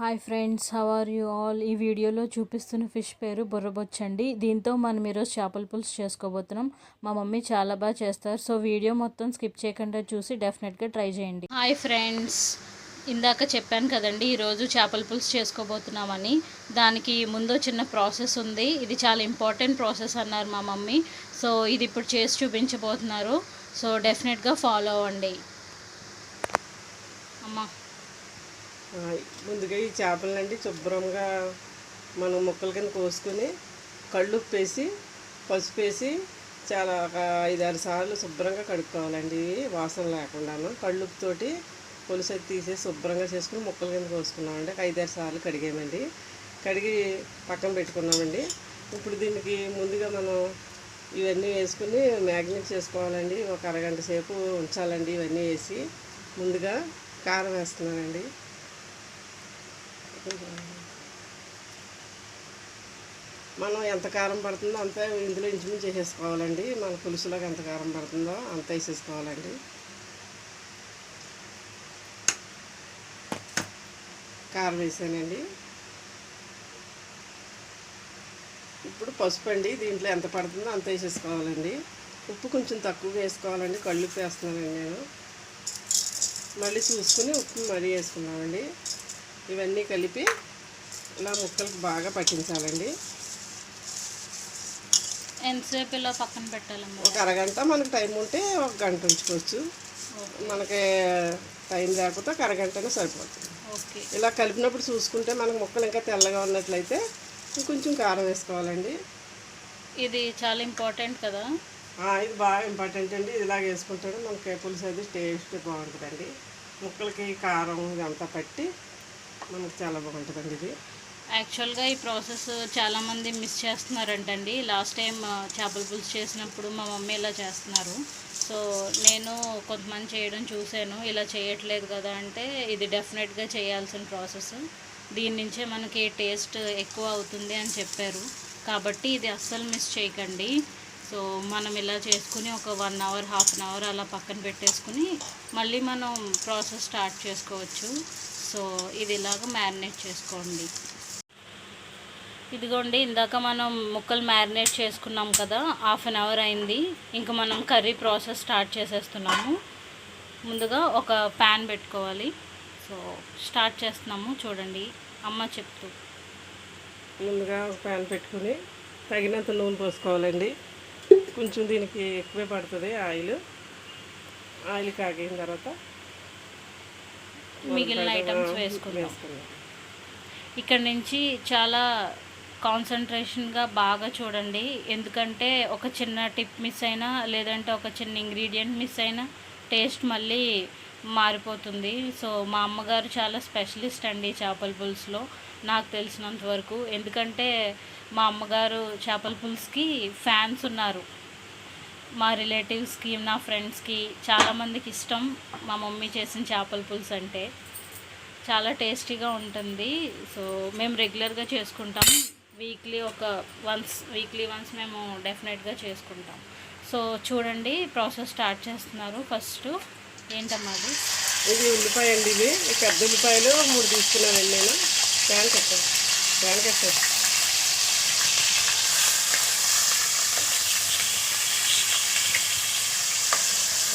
Hi friends how are you all ఈ వీడియోలో చూపిస్తున్న ఫిష్ పేరు బుర్రబొచ్చండి దీంతో మనం ఈరోజు చేపల పులుసు చేసుకోబోతున్నాం. మా మమ్మీ చాలా బాగా చేస్తారు. సో వీడియో మొత్తం స్కిప్ చేయకుండా చూసి డెఫినెట్గా ట్రై చేయండి. హాయ్ ఫ్రెండ్స్ ఇందాక చెప్పాను కదండి ఈరోజు చేపల పులుసు చేసుకోబోతున్నామని. దానికి ముందు చిన్న ప్రాసెస్ ఉంది. ఇది చాలా ఇంపార్టెంట్ ప్రాసెస్ అన్నారు మా మమ్మీ. సో ఇది ఇప్పుడు చేసి చూపించబోతున్నారు. సో డెఫినెట్గా ఫాలో అవ్వండి. అమ్మా. ముందుగా ఈ చేపలనండి శుభ్రంగా మనం ముక్కల కింద కోసుకొని కళ్ళు ఉప్పేసి పసుపు వేసి చాలా ఒక ఐదారు సార్లు శుభ్రంగా కడుక్కోవాలండి. వాసన లేకుండాను. కళ్ళుప్పుతోటి పులుసు అది తీసేసి శుభ్రంగా చేసుకుని ముక్కల కింద కోసుకున్నామండి. ఒక ఐదారు సార్లు కడిగామండి. కడిగి పక్కన పెట్టుకున్నామండి. ఇప్పుడు దీనికి ముందుగా మనం ఇవన్నీ వేసుకుని మ్యాగ్నేట్ చేసుకోవాలండి. ఒక అరగంట సేపు ఉంచాలండి ఇవన్నీ వేసి. ముందుగా కారం వేస్తున్నానండి. మనం ఎంత కారం పడుతుందో అంత ఇందులో ఇంచుమించు చేసేసుకోవాలండి. మన పులుసులోకి ఎంత కారం పడుతుందో అంత వేసేసుకోవాలండి. కారం వేసానండి. ఇప్పుడు పసుపు అండి. దీంట్లో ఎంత పడుతుందో అంత వేసేసుకోవాలండి. ఉప్పు కొంచెం తక్కువ వేసుకోవాలండి. కళ్ళు వేస్తున్నానండి నేను. మళ్ళీ చూసుకుని ఉప్పు మరీ వేసుకున్నామండి ఇవన్నీ కలిపి ఇలా ముక్కలకు బాగా పట్టించాలండి. ఎంతసేపు ఇలా పక్కన పెట్టాలమ్మా ఒక అరగంట మనకు టైం ఉంటే ఒక గంట ఉంచుకోవచ్చు. మనకి టైం లేకపోతే ఒక అరగంటనే సరిపోతుంది. ఓకే. ఇలా కలిపినప్పుడు చూసుకుంటే మనకు ముక్కలు ఇంకా తెల్లగా ఉన్నట్లయితే ఇంకొంచెం కారం వేసుకోవాలండి. ఇది చాలా ఇంపార్టెంట్ కదా? ఇది బాగా ఇంపార్టెంట్ అండి. ఇలాగ వేసుకుంటాడు మనకి పులుసు అది టేస్ట్ బాగుంటుందండి. ముక్కలకి కారం ఇదంతా పట్టి మనకు చాలా బాగుంటుందండి ఇది. యాక్చువల్గా ఈ ప్రాసెస్ చాలామంది మిస్ చేస్తున్నారంటండి. లాస్ట్ టైం చేపల పులుసు చేసినప్పుడు మా మమ్మీ ఇలా చేస్తున్నారు. సో నేను కొంతమంది చేయడం చూశాను. ఇలా చేయట్లేదు కదా అంటే ఇది డెఫినెట్గా చేయాల్సిన ప్రాసెస్. దీని నుంచే మనకి టేస్ట్ ఎక్కువ అవుతుంది అని చెప్పారు. కాబట్టి ఇది అస్సలు మిస్ చేయకండి. సో మనం ఇలా చేసుకుని ఒక one hour half an hour అలా పక్కన పెట్టేసుకుని మళ్ళీ మనం ప్రాసెస్ స్టార్ట్ చేసుకోవచ్చు. సో ఇది ఇలాగ మ్యారినేట్ చేసుకోండి. ఇదిగోండి ఇందాక మనం ముక్కలు మ్యారినేట్ చేసుకున్నాం కదా హాఫ్ అన్ అవర్ అయింది. ఇంకా మనం కర్రీ ప్రాసెస్ స్టార్ట్ చేసేస్తున్నాము. ముందుగా ఒక ప్యాన్ పెట్టుకోవాలి. సో స్టార్ట్ చేస్తున్నాము చూడండి. అమ్మ చెప్తూ. ముందుగా ఒక ప్యాన్ పెట్టుకుని తగినంత నూనె పోసుకోవాలండి. కొంచెం దీనికి ఎక్కువే పడుతుంది ఆయిల్. ఆయిల్ కాగిన తర్వాత మిగిలిన ఐటమ్స్ వేసుకుందాం ఇక్కడ నుంచి చాలా కాన్సన్ట్రేషన్గా బాగా చూడండి. ఎందుకంటే ఒక చిన్న టిప్ మిస్ అయినా లేదంటే ఒక చిన్న ఇంగ్రీడియంట్ మిస్ అయినా టేస్ట్ మళ్ళీ మారిపోతుంది. సో మా అమ్మగారు చాలా స్పెషలిస్ట్ అండి చేపల పులుసులో. నాకు తెలిసినంత వరకు. ఎందుకంటే మా అమ్మగారు చేపల పులుసుకి ఫ్యాన్స్ ఉన్నారు. మా రిలేటివ్స్కి నా ఫ్రెండ్స్కి చాలామందికి ఇష్టం మా మమ్మీ చేసిన చేపల పులుసు అంటే. చాలా టేస్టీగా ఉంటుంది. సో మేము రెగ్యులర్గా చేసుకుంటాం. వీక్లీ ఒక వన్స్ వీక్లీ వన్స్ మేము డెఫినెట్గా చేసుకుంటాం. సో చూడండి ప్రాసెస్ స్టార్ట్ చేస్తున్నారు ఫస్ట్. ఏంటమ్మా అది? ఇది ఉల్లిపాయ అండి ఇవి పెద్ద ఉల్లిపాయలు మూడు తీసుకున్నానండి నేను. ప్యాన్ కట్టాను ప్యాన్ కట్టాను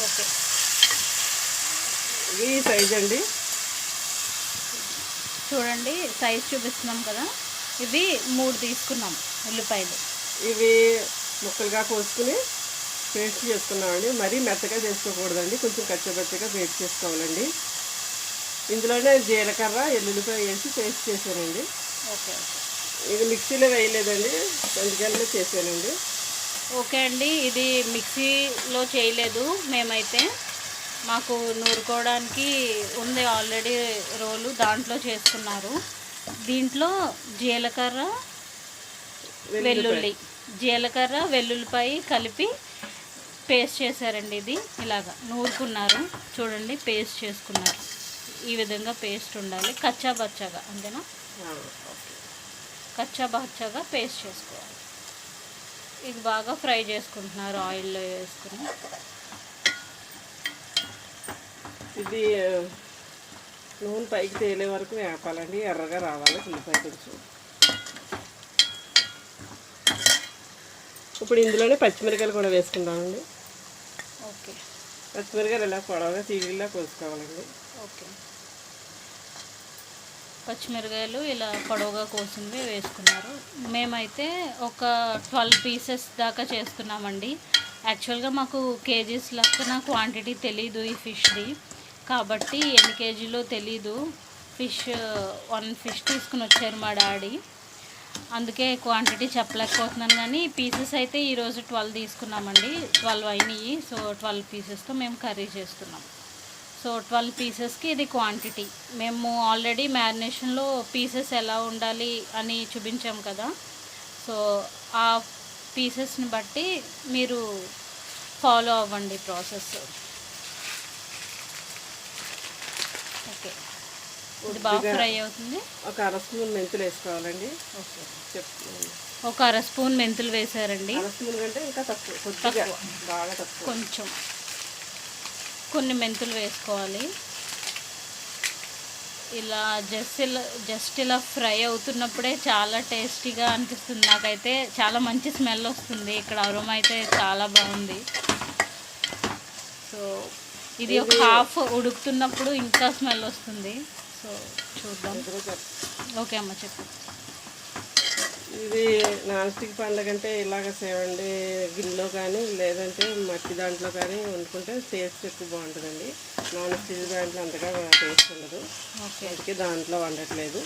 ఓకే ఇవి సైజ్ అండి. చూడండి సైజ్ చూపిస్తున్నాం కదా. ఇవి మూడు తీసుకున్నాం ఉల్లిపాయలు. ఇవి ముక్కలుగా కోసుకుని పేస్ట్ చేసుకున్నామండి. మరీ మెత్తగా చేసుకోకూడదండి. కొంచెం కచ్చపచ్చగా పేస్ట్ చేసుకోవాలండి. ఇందులోనే జీలకర్ర ఎల్లుల్లిపాయ వేసి పేస్ట్ చేశానండి. Okay okay. ఇది మిక్సీలో వేయలేదండి. అందుకనే చేశానండి. ఓకే అండి. ఇది మిక్సీలో చేయలేదు. మేమైతే మాకు నూరుకోవడానికి ఉంది ఆల్రెడీ రోలు దాంట్లో చేసుకున్నారు దీంట్లో జీలకర్ర వెల్లుల్లి జీలకర్ర వెల్లుల్లిపాయ కలిపి పేస్ట్ చేశారండి ఇది. ఇలాగా నూరుకున్నారు. చూడండి పేస్ట్ చేసుకున్నారు. ఈ విధంగా పేస్ట్ ఉండాలి. కచ్చా బచ్చాగా అంతేనా? కచ్చా బచ్చాగా పేస్ట్ చేసుకోవాలి. ఇది బాగా ఫ్రై చేసుకుంటున్నారు ఆయిల్లో వేసుకుని. ఇది నూనె పైకి తేలే వరకు వేపాలండి. ఎర్రగా రావాలి ఉల్లిపాయ కొంచెం. ఇప్పుడు ఇందులోనే పచ్చిమిరకాయలు కూడా వేసుకుందామండి. ఓకే. పచ్చిమిరకాయలు ఇలా పొడవుగా తీగిలా కోసుకోవాలండి. ఓకే. పచ్చిమిరకాయలు ఇలా పొడవుగా కోసినవి వేసుకున్నారు. మేమైతే ఒక ట్వెల్వ్ పీసెస్ దాకా చేస్తున్నామండి. యాక్చువల్గా మాకు కేజీస్ లెక్కన క్వాంటిటీ తెలీదు ఈ ఫిష్ది. కాబట్టి ఎన్ని కేజీలో తెలీదు. ఫిష్ వన్ ఫిష్ తీసుకుని వచ్చారు మా డాడీ. అందుకే క్వాంటిటీ చెప్పలేకపోతున్నాను కానీ పీసెస్ అయితే ఈరోజు ట్వెల్వ్ తీసుకున్నామండి. ట్వెల్వ్ అయినాయి. సో ట్వెల్వ్ పీసెస్తో మేము కర్రీ చేస్తున్నాం. సో ట్వెల్వ్ పీసెస్కి ఇది క్వాంటిటీ. మేము ఆల్రెడీ మ్యారినేషన్లో పీసెస్ ఎలా ఉండాలి అని చూపించాం కదా. సో ఆ పీసెస్ని బట్టి మీరు ఫాలో అవ్వండి ప్రాసెస్ ఓకే ఇది బాగా ఫ్రై అవుతుంది. ఒక అర స్పూన్ మెంతులు వేసుకోవాలండి. ఒక అర స్పూన్ మెంతులు వేశారండి అర స్పూన్ కంటే ఇంకా తక్కువ కొద్దిగా బాగా తక్కువ. కొంచెం. కొన్ని మెంతులు వేసుకోవాలి. ఇలా జస్ట్ ఇలా జస్ట్ ఇలా ఫ్రై అవుతున్నప్పుడే చాలా టేస్టీగా అనిపిస్తుంది నాకైతే. చాలా మంచి స్మెల్ వస్తుంది. ఇక్కడ అరోమా అయితే చాలా బాగుంది. సో ఇది ఒక హాఫ్ ఉడుకుతున్నప్పుడు ఇంకా స్మెల్ వస్తుంది. సో చూద్దాం. ఓకే అమ్మ చెప్పు. ఇది నాన్ స్టిక్ పండుగ అంటే ఇలాగ సేవండి గిన్నెలో కానీ లేదంటే మట్టి దాంట్లో కానీ వండుకుంటే టేస్ట్ ఎక్కువ బాగుంటుందండి. నాన్ స్టిక్ దాంట్లో అంతగా టేస్ట్ ఉండదు. అందుకే దాంట్లో వండట్లేదు.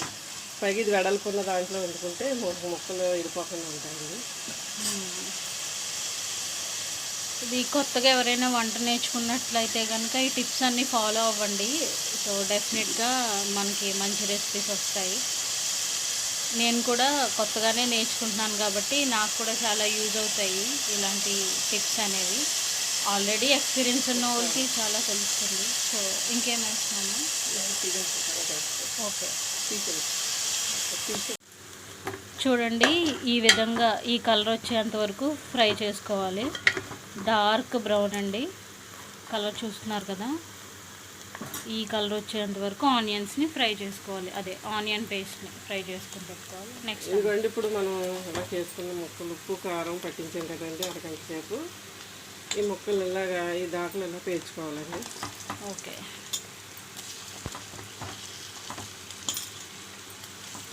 పైకి ఇది వెడల్పున్న దాంట్లో వండుకుంటే ముక్కలు ఇరిపోకుండా ఉంటాయండి. ఇది కొత్తగా ఎవరైనా వంట నేర్చుకున్నట్లయితే కనుక ఈ టిప్స్ అన్నీ ఫాలో అవ్వండి. సో డెఫినెట్గా మనకి మంచి రెసిపీస్ వస్తాయి. నేను కూడా కొత్తగానే నేర్చుకుంటున్నాను కాబట్టి నాకు కూడా చాలా యూజ్ అవుతాయి ఇలాంటి టిప్స్ అనేవి. ఆల్రెడీ ఎక్స్పీరియన్స్ ఉన్న వాళ్ళకి చాలా తెలుస్తుంది. సో ఇంకేం వేస్తున్నాను ఓకే. చూడండి ఈ విధంగా ఈ కలర్ వచ్చేంత వరకు ఫ్రై చేసుకోవాలి. డార్క్ బ్రౌన్ అండి. కలర్ చూస్తున్నారు కదా. ఈ కలర్ వచ్చేంత వరకు ఆనియన్స్ని ఫ్రై చేసుకోవాలి. అదే ఆనియన్ పేస్ట్ని ఫ్రై చేసుకుని పెట్టుకోవాలి. నెక్స్ట్ ఇదిగోండి ఇప్పుడు మనం ఇలా చేసుకున్న ముక్కలు ఉప్పు కారం పట్టించాం కదండి అరగంట సేపు. ఈ ముక్కలు ఇలాగా ఈ దాకలు ఇలా పేర్చుకోవాలండి. ఓకే.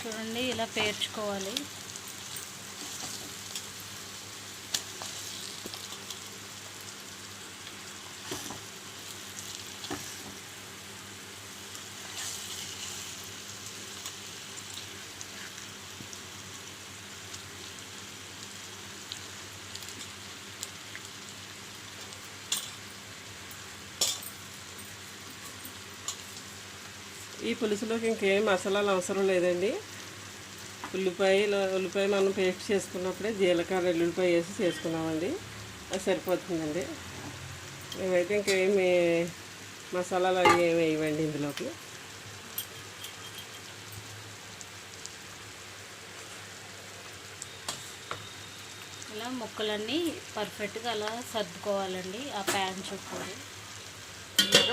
చూడండి ఇలా పేర్చుకోవాలి. ఈ పులుసులోకి ఇంకేం మసాలాలు అవసరం లేదండి. ఉల్లిపాయలు ఉల్లిపాయ మనం పేస్ట్ చేసుకున్నప్పుడే జీలకర్ర ఎల్లుల్లిపాయ వేసి చేసుకున్నామండి. అది సరిపోతుందండి. మేమైతే ఇంకేమి మసాలాలు అవి ఏమి వేయవండి ఇందులోకి. ఇలా ముక్కలన్నీ పర్ఫెక్ట్గా అలా సర్దుకోవాలండి ఆ ప్యాన్ చుట్టూ.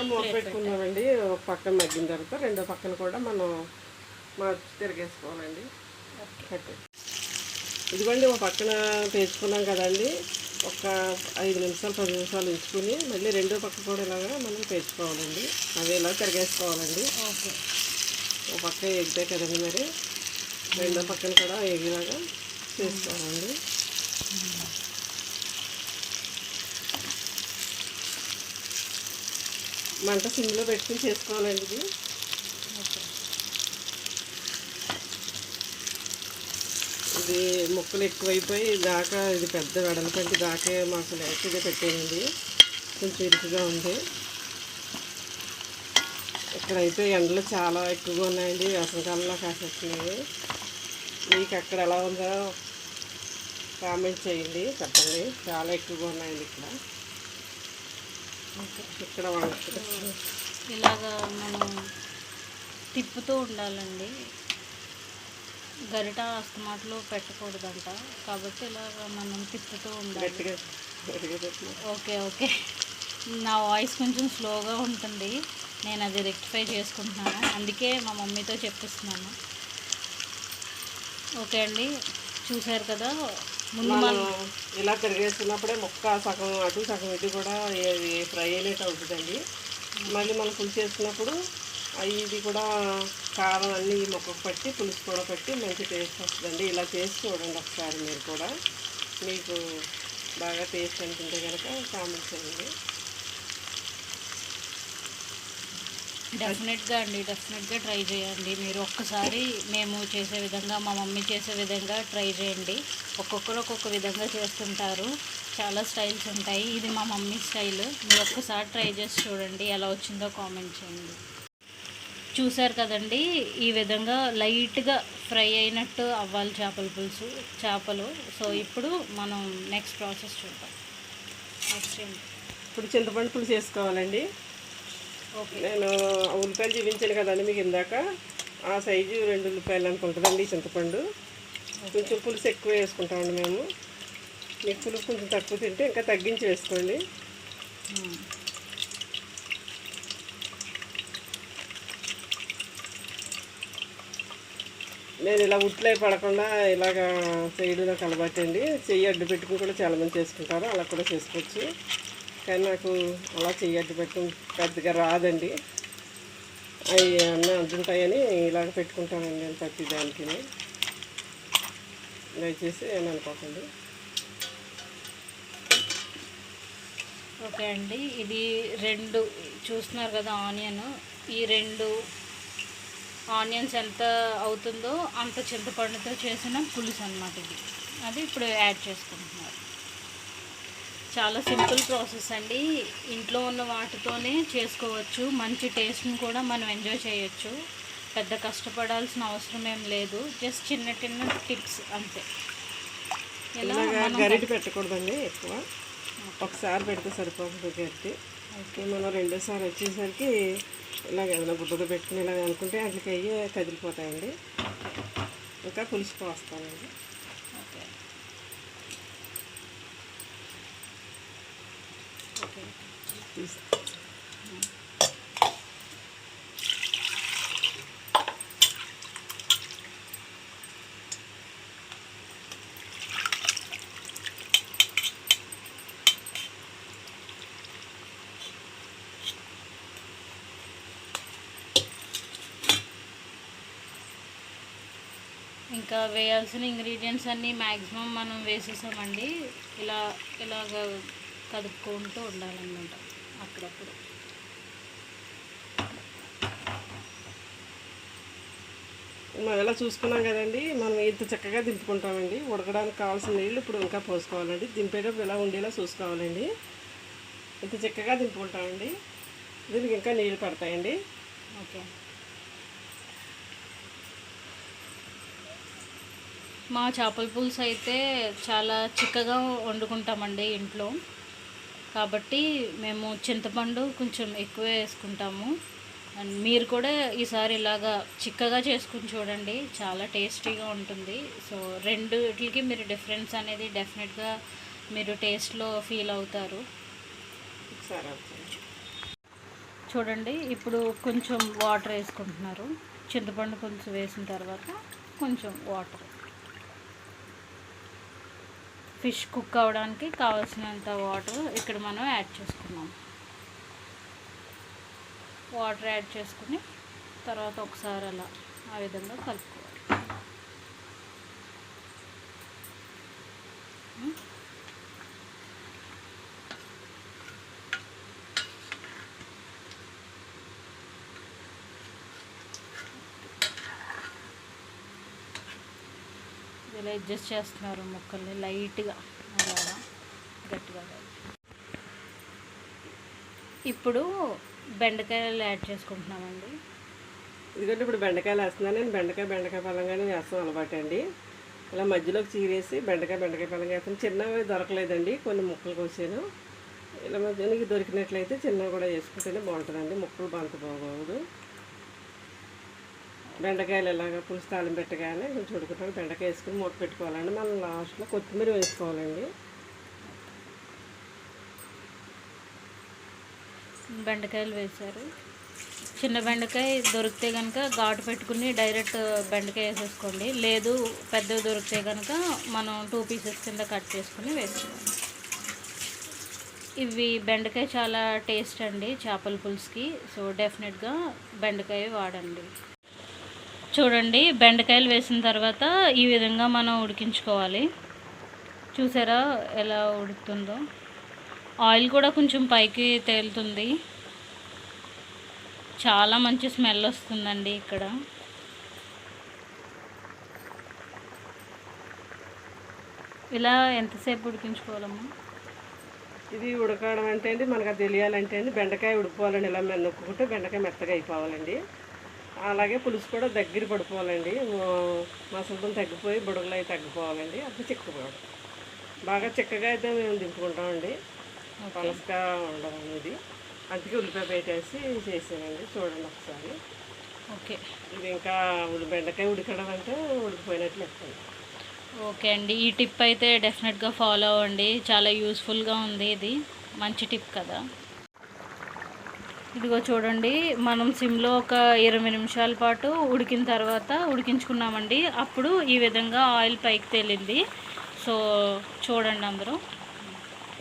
మూత పెట్టుకున్నామండి. ఒక పక్కన మగ్గిన తర్వాత రెండో పక్కన కూడా మనం మార్చి తిరిగేసుకోవాలండి. ఇదిగోండి ఒక పక్కన పేర్చుకున్నాం కదండి. ఒక ఐదు నిమిషాలు పది నిమిషాలు ఉంచుకుని మళ్ళీ రెండో పక్క కూడా ఇలాగా మనం పేర్చుకోవాలండి. అవి ఇలా తిరిగేసుకోవాలండి. ఒక పక్క ఎగితే కదండి మరి. రెండో పక్కన కూడా ఎగిలాగా చేసుకోవాలండి మంట సిమ్లో పెట్టుకుని చేసుకోవాలండి ఇది. ఇది ముక్కలు ఎక్కువైపోయి దాకా ఇది పెద్ద వెడల్పంటి దాకే మాకు లేకపోతే పెట్టేయండి. కొంచెం ఇరుకుగా ఉంది. ఇక్కడైతే ఎండలు చాలా ఎక్కువగా ఉన్నాయండి. వేసవికాలంలో కాసేస్తున్నాయి మీకు అక్కడ ఎలా ఉందో కామెంట్ చేయండి. చెప్పండి. చాలా ఎక్కువగా ఉన్నాయండి ఇక్కడ. ఇక్కడ ఇలాగా మనం తిప్పుతూ ఉండాలండి. గరిట అస్తమాట్లో పెట్టకూడదంట. కాబట్టి ఇలాగ మనం తిప్పుతూ ఉండాలి. Okay okay. నా వాయిస్ కొంచెం స్లోగా ఉంటుంది. నేను అది రెక్టిఫై చేసుకుంటున్నాను. అందుకే మా మమ్మీతో చెప్పిస్తున్నాను. ఓకే అండి. చూసారు కదా? మనం ఇలా తిరిగేస్తున్నప్పుడే ముక్క సగం అటు సగం ఇటు కూడా ఫ్రై అయినట్టు అవుతుందండి. మళ్ళీ మనం పులుసు చేసుకున్నప్పుడు అవి ఇది కూడా కారం అన్నీ ఈ ముక్కకు పట్టి పులుసు కూడా పట్టి మంచి టేస్ట్ వస్తుందండి. ఇలా చేసి చూడండి ఒకసారి మీరు కూడా. మీకు బాగా టేస్ట్ అనుకుంటే కనుక కామెంట్ చేయండి. డెఫినెట్గా అండి డెఫినెట్గా ట్రై చేయండి. మీరు ఒక్కసారి మేము చేసే విధంగా మా మమ్మీ చేసే విధంగా ట్రై చేయండి. ఒక్కొక్కరు ఒక్కొక్క విధంగా చేస్తుంటారు. చాలా స్టైల్స్ ఉంటాయి. ఇది మా మమ్మీ స్టైల్ మీరు ఒక్కసారి ట్రై చేసి చూడండి ఎలా వచ్చిందో కామెంట్ చేయండి. చూసారు కదండి ఈ విధంగా లైట్గా ఫ్రై అయినట్టు అవ్వాలి చేపల పులుసు చేపలు. సో ఇప్పుడు మనం నెక్స్ట్ ప్రాసెస్ చూద్దాం. నెక్స్ట్ ఇప్పుడు చింతపండు పులుసు చేసుకోవాలండి నేను ఉల్లిపాయలు చూపించాను కదండి మీకు ఇందాక. ఆ సైజు రెండు ఉల్లిపాయలు అనుకుంటుందండి చింతపండు. కొంచెం పులుసు ఎక్కువ వేసుకుంటామండి మేము. మీకు పులుసు కొంచెం తక్కువ తింటే ఇంకా తగ్గించి వేసుకోండి. నేను ఇలా ఉట్లే పడకుండా ఇలాగ సైడ్ నాకు అలవాటండి చెయ్యి అడ్డు పెట్టుకుని కూడా చాలామంది చేసుకుంటారు. అలా కూడా చేసుకోవచ్చు. కానీ నాకు అలా చెయ్యి అడ్డు పెద్దగా రాదండి. అవి అన్నీ అడ్డుంటాయని ఇలాగ పెట్టుకుంటానండి నేను ప్రతి దానికి దయచేసి ఏమని అనుకోకండి. ఓకే అండి ఇది రెండు చూస్తున్నారు కదా ఆనియన్. ఈ రెండు ఆనియన్స్ ఎంత అవుతుందో అంత చింతపండుతో చేసిన పులుసు అనమాట ఇది. అది ఇప్పుడు యాడ్ చేసుకుంటున్నారు. చాలా సింపుల్ ప్రాసెస్ అండి. ఇంట్లో ఉన్న వాటితోనే చేసుకోవచ్చు. మంచి టేస్ట్ని కూడా మనం ఎంజాయ్ చేయొచ్చు. పెద్ద కష్టపడాల్సిన అవసరం ఏం లేదు. జస్ట్ చిన్న చిన్న టిప్స్ అంతే. గరిటె పెట్టకూడదండి ఎక్కువ. ఒకసారి పెడితే సరిపోతుంది గరిటె. ఓకే. మనం రెండోసారి వచ్చేసరికి ఇలాగ ఏదైనా గుడ్డతో పెట్టుకుని ఇలాగ అనుకుంటే అయ్యే కదిలిపోతాయండి. ఇంకా పులుసు పోస్తానండి ఓకే ఓకే తీసి ఇంకా వేయాల్సిన ఇంగ్రీడియంట్స్ అన్నీ మ్యాక్సిమం మనం వేసేసామండి. ఇలా ఇలాగ కదుపుకుంటూ ఉండాలన్నమాట అప్పుడప్పుడు. మనం ఎలా చూసుకున్నాం కదండి మనం ఇంత చక్కగా దింపుకుంటామండి. ఉడకడానికి కావాల్సిన నీళ్ళు ఇప్పుడు ఇంకా పోసుకోవాలండి. దింపేటప్పుడు ఎలా ఉండేలా చూసుకోవాలండి. ఇంత చక్కగా దింపుకుంటామండి. దీనికి ఇంకా నీళ్ళు పడతాయండి. ఓకే. మా చేపల పులుసు అయితే చాలా చిక్కగా వండుకుంటామండి ఇంట్లో. కాబట్టి మేము చింతపండు కొంచెం ఎక్కువ వేసుకుంటాము. అండ్ మీరు కూడా ఈసారి ఇలాగా చిక్కగా చేసుకుని చూడండి. చాలా టేస్టీగా ఉంటుంది. సో రెండుకి మీరు డిఫరెన్స్ అనేది డెఫినెట్గా మీరు టేస్ట్లో ఫీల్ అవుతారు. చూడండి ఇప్పుడు కొంచెం వాటర్ వేసుకుంటున్నారు. చింతపండు పులుసు వేసిన తర్వాత కొంచెం వాటర్. ఫిష్ కుక్ అవ్వడానికి కావాల్సినంత వాటర్ ఇక్కడ మనం యాడ్ చేసుకున్నాం. వాటర్ యాడ్ చేసుకుని తర్వాత ఒకసారి అలా ఆ విధంగా కలుపుకోవాలి. ఇలా అడ్జస్ట్ చేస్తున్నారు ముక్కల్ని లైట్గా అలాగా గట్టిగా ఇప్పుడు బెండకాయలు యాడ్ చేసుకుంటున్నామండి. ఎందుకంటే ఇప్పుడు బెండకాయలు వేస్తున్నాను. నేను బెండకాయ బెండకాయ పళ్ళంగానే వేస్తాం అలవాటు అండి ఇలా మధ్యలోకి చీరేసి బెండకాయ బెండకాయ పళ్ళంగా వేస్తాను. చిన్నవి దొరకలేదండి కొన్ని ముక్కలు కోసాను. ఇలా మధ్యలోకి దొరికినట్లయితే చిన్నవి కూడా వేసుకుంటేనే బాగుంటుందండి. ముక్కలు బంత బాగోదు. బెండకాయలు ఇలాగ పులుసు తాళం పెట్టగానే కొంచెం ఉడుకుతాను. బెండకాయ వేసుకుని మూట పెట్టుకోవాలండి. మనం లాస్ట్లో కొత్తిమీర వేసుకోవాలండి. బెండకాయలు వేశారు. చిన్న బెండకాయ దొరికితే కనుక ఘాటు పెట్టుకుని డైరెక్ట్ బెండకాయ వేసేసుకోండి. లేదు పెద్దవి దొరికితే కనుక మనం టూ పీసెస్ కింద కట్ చేసుకుని వేసుకోండి ఇవి బెండకాయ చాలా టేస్ట్ అండి చేపల పులుసుకి. సో డెఫినెట్గా బెండకాయ వాడండి. చూడండి బెండకాయలు వేసిన తర్వాత ఈ విధంగా మనం ఉడికించుకోవాలి. చూసారా ఎలా ఉడుకుతుందో? ఆయిల్ కూడా కొంచెం పైకి తేలుతుంది. చాలా మంచి స్మెల్ వస్తుందండి ఇక్కడ. ఇలా ఎంతసేపు ఉడికించుకోవాలమ్మా? ఇది ఉడకడం అంటే అండి మనకు అది తెలియాలంటే అండి బెండకాయ ఉడిపోవాలండి ఇలా మె- నొక్కుంటే బెండకాయ మెత్తగా అయిపోవాలండి. అలాగే పులుసు కూడా దగ్గర పడిపోవాలండి. మో- మసలతం తగ్గిపోయి బుడగలు అవి తగ్గిపోవాలండి. అప్పుడు చిక్కపోవడం బాగా చిక్కగా అయితే మేము దింపుకుంటామండి. పలసగా ఉండడం ఇది. అందుకే ఉల్లిపాయ పెట్టేసి చేసానండి. చూడండి ఒకసారి. ఓకే. ఇది ఇంకా ఉల్లి బెండకాయ ఉడకడం అంటే ఉడికిపోయినట్లు లెక్క ఓకే అండి. ఈ టిప్ అయితే డెఫినెట్గా ఫాలో అవ్వండి. చాలా యూస్ఫుల్గా ఉంది ఇది. మంచి టిప్ కదా. ఇదిగో చూడండి మనం సిమ్లో ఒక ఇరవై నిమిషాల పాటు ఉడికిన తర్వాత ఉడికించుకున్నామండి. అప్పుడు ఈ విధంగా ఆయిల్ పైకి తేలింది. సో చూడండి అందరూ.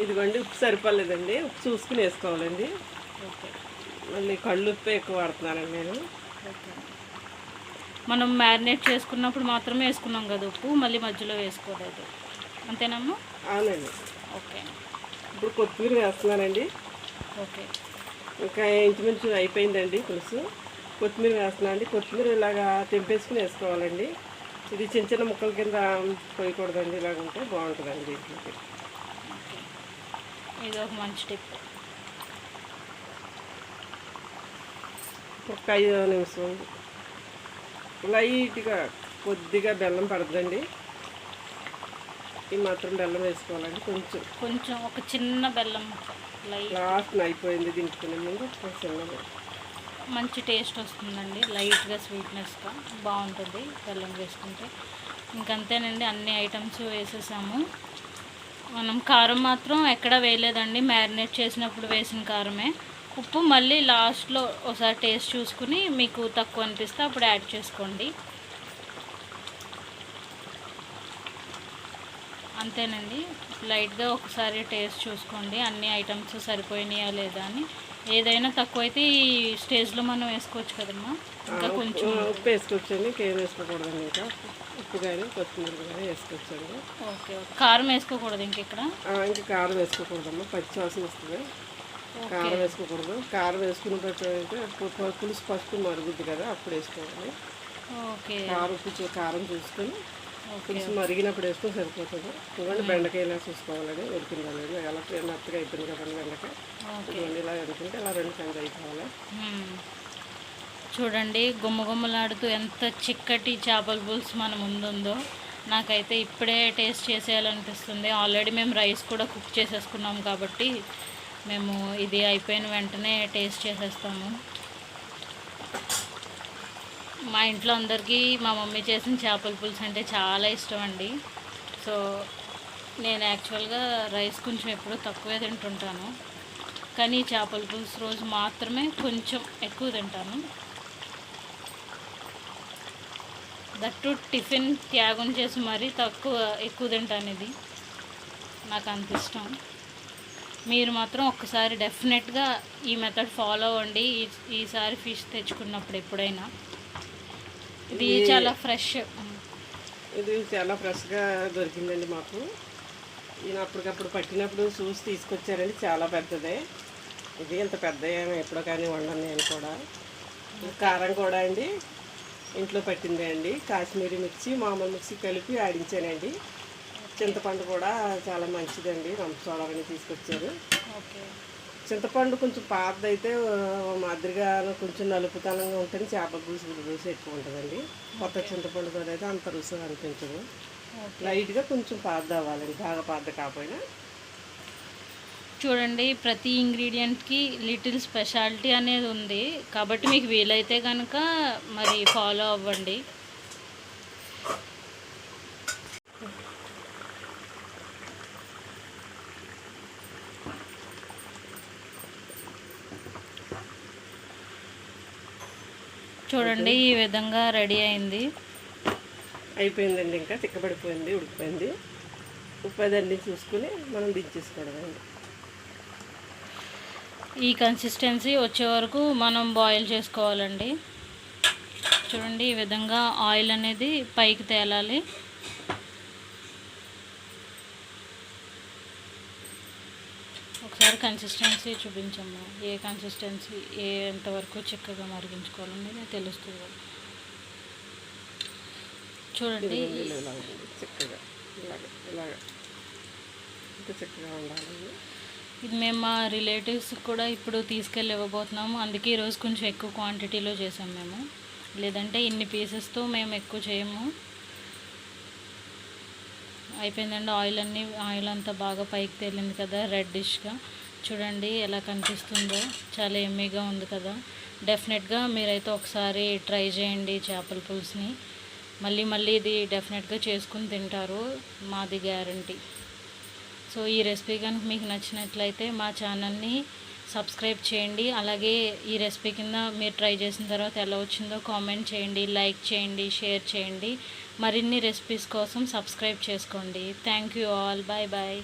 ఇదిగోండి ఉప్పు సరిపోలేదండి ఉప్పు చూసుకుని వేసుకోవాలండి. ఓకే. మళ్ళీ కళ్ళు ఉప్పు ఎక్కువ వాడుతున్నానండి నేను. ఓకే. మనం మ్యారినేట్ చేసుకున్నప్పుడు మాత్రమే వేసుకున్నాం కదా ఉప్పు మళ్ళీ మధ్యలో వేసుకోలేదు. అంతేనమ్మా? అవునండి. ఓకే. ఇప్పుడు కొత్తిమీర వేస్తున్నానండి. ఓకే. ఇంకా ఇంచుమించు అయిపోయిందండి పులుసు. కొత్తిమీర వేస్తున్నాను అండి. కొత్తిమీర ఇలాగా తెంపేసుకుని వేసుకోవాలండి. ఇది చిన్న చిన్న ముక్కల కింద పోయకూడదండి. ఇలాగ ఉంటే బాగుంటుందండి దీంట్లోకి. ఇది ఒక మంచి టిప్. ఒక ఐదు నిమిషం. లైట్గా కొద్దిగా బెల్లం పడుతుందండి ఈ మాత్రం బెల్లం వేసుకోవాలండి కొంచెం. కొంచెం ఒక చిన్న బెల్లం లాస్ట్ అయిపోయింది దించుకునే ముందు మంచి టేస్ట్ వస్తుందండి లైట్గా స్వీట్నెస్గా. బాగుంటుంది బెల్లం వేసుకుంటే. ఇంకంతేనండి అన్ని ఐటమ్స్ వేసేసాము. మనం కారం మాత్రం ఎక్కడ వేయలేదండి మ్యారినేట్ చేసినప్పుడు వేసిన కారమే. ఉప్పు మళ్ళీ లాస్ట్లో ఒకసారి టేస్ట్ చూసుకుని మీకు తక్కువ అనిపిస్తే అప్పుడు యాడ్ చేసుకోండి. అంతేనండి. లైట్గా ఒకసారి టేస్ట్ చూసుకోండి. అన్ని ఐటమ్స్ సరిపోయినాయా లేదా అని. ఏదైనా తక్కువ అయితే ఈ స్టేజ్లో మనం వేసుకోవచ్చు కదమ్మా. ఇంకా కొంచెం ఉప్పు వేసుకోవచ్చండి. ఇంకేం వేసుకోకూడదండి ఇంకా. ఉప్పు కానీ కొత్తిమీర కానీ వేసుకోవచ్చండి. Okay okay. కారం వేసుకోకూడదు ఇంక ఇక్కడ ఇంకా కారం వేసుకోకూడదమ్మా. పచ్చి వాసన వస్తుంది. కారం వేసుకోకూడదు. కారం వేసుకున్న అయితే పు- పు- పులుసు ఫస్ట్ మరుగుద్ది కదా అప్పుడు వేసుకోవాలి. ఓకే. కారం కారం చూసుకొని పులుసు మరిగినప్పుడు వేసుకొని సరిపోతుంది. ఇవ్వండి బెండకాయ ఇలా చూసుకోవాలండి ఉడికిందా లేదు ఎలా మెత్తగా అయిపోయింది కదండి బెండకాయ. ఓకే. ఇవ్వండి ఇలా అనుకుంటే ఇలా రెండు కింద అయిపోవాలి. చూడండి గుమ్మగుమ్మలాడుతూ ఎంత చిక్కటి చేపల పులుసు మన ముందుందో. నాకైతే ఇప్పుడే టేస్ట్ చేసేయాలనిపిస్తుంది. ఆల్రెడీ మేము రైస్ కూడా కుక్ చేసేసుకున్నాం కాబట్టి మేము ఇది అయిపోయిన వెంటనే టేస్ట్ చేసేస్తాము. మా ఇంట్లో అందరికీ మా మమ్మీ చేసిన చేపల పులుసు అంటే చాలా ఇష్టం అండి. సో నేను యాక్చువల్గా రైస్ కొంచెం ఎప్పుడూ తక్కువే తింటుంటాను. కానీ చేపల పులుసు రోజు మాత్రమే కొంచెం ఎక్కువ తింటాను. దట్టు టిఫిన్ త్యాగం చేసి మరీ తక్కువ ఎక్కువ తింటాను ఇది. నాకు అంత ఇష్టం. మీరు మాత్రం ఒక్కసారి డెఫినెట్గా ఈ మెథడ్ ఫాలో అవ్వండి. ఈ- ఈసారి ఫిష్ తెచ్చుకున్నప్పుడు ఎప్పుడైనా. ఇది చాలా ఫ్రెష్ ఇది చాలా ఫ్రెష్గా దొరికిందండి మాకు. ఈయన అప్పటికప్పుడు పట్టినప్పుడు చూసి తీసుకొచ్చారండి చాలా పెద్దదే. ఇది ఇంత పెద్ద ఎప్పుడో కానీ వండను నేను కూడా. కారం కూడా అండి ఇంట్లో పట్టిందే అండి. కాశ్మీరీ మిర్చి మామూలు మిర్చి కలిపి ఆడించానండి. చింతపండు కూడా చాలా మంచిదండి రంపచోడవని తీసుకొచ్చారు. ఓకే. చింతపండు కొంచెం పాతదైతే మాదిరిగా కొంచెం నలుపుతనంగా ఉంటుంది చేపల పులుసు రుచి ఎక్కువ ఉంటుందండి. కొత్త చింతపండుతో అయితే అంత రుచి అనిపించదు. లైట్గా కొంచెం పాత అవ్వాలండి బాగా పాత కాకపోయినా. చూడండి ప్రతి ఇంగ్రీడియంట్కి లిటిల్ స్పెషాలిటీ అనేది ఉంది. కాబట్టి మీకు వీలైతే కనుక మరి ఫాలో అవ్వండి. చూడండి ఈ విధంగా రెడీ అయింది. అయిపోయిందండి ఇంకా తిక్కబడిపోయింది ఉడికిపోయింది. ఉప్పు అదన్నీ చూసుకుని మనం దించేసుకోవడమండి ఈ కన్సిస్టెన్సీ వచ్చే వరకు మనం బాయిల్ చేసుకోవాలండి. చూడండి ఈ విధంగా ఆయిల్ అనేది పైకి తేలాలి. ఒకసారి కన్సిస్టెన్సీ చూపించమ్మా? ఏ కన్సిస్టెన్సీ ఏ ఎంతవరకు చిక్కగా మరిగించుకోవాలనేది తెలుస్తుంది. కదా. చూడండి చిక్కగా చిక్కగా ఇది మేము మా రిలేటివ్స్ కూడా ఇప్పుడు తీసుకెళ్ళి ఇవ్వబోతున్నాము. అందుకే ఈరోజు కొంచెం ఎక్కువ క్వాంటిటీలో చేసాం మేము. లేదంటే ఇన్ని పీసెస్తో మేము ఎక్కువ చేయము. అయిపోయిందండి. ఆయిల్ అన్నీ ఆయిల్ అంతా బాగా పైకి తేలింది కదా రెడ్ డిష్గా చూడండి ఎలా కనిపిస్తుందో. చాలా ఎమ్మీగా ఉంది కదా. డెఫినెట్గా మీరైతే ఒకసారి ట్రై చేయండి చేపల పులుసుని. మళ్ళీ మళ్ళీ ఇది డెఫినెట్గా చేసుకుని తింటారు. మాది గ్యారంటీ సో ఈ రెసిపీ కనుక మీకు నచ్చినట్లయితే మా ఛానల్ని సబ్స్క్రైబ్ చేయండి. అలాగే ఈ రెసిపీ కింద మీరు ట్రై చేసిన తర్వాత ఎలా వచ్చిందో కామెంట్ చేయండి లైక్ చేయండి షేర్ చేయండి. మరిన్ని రెసిపీస్ కోసం సబ్స్క్రైబ్ చేసుకోండి. Thank you all bye bye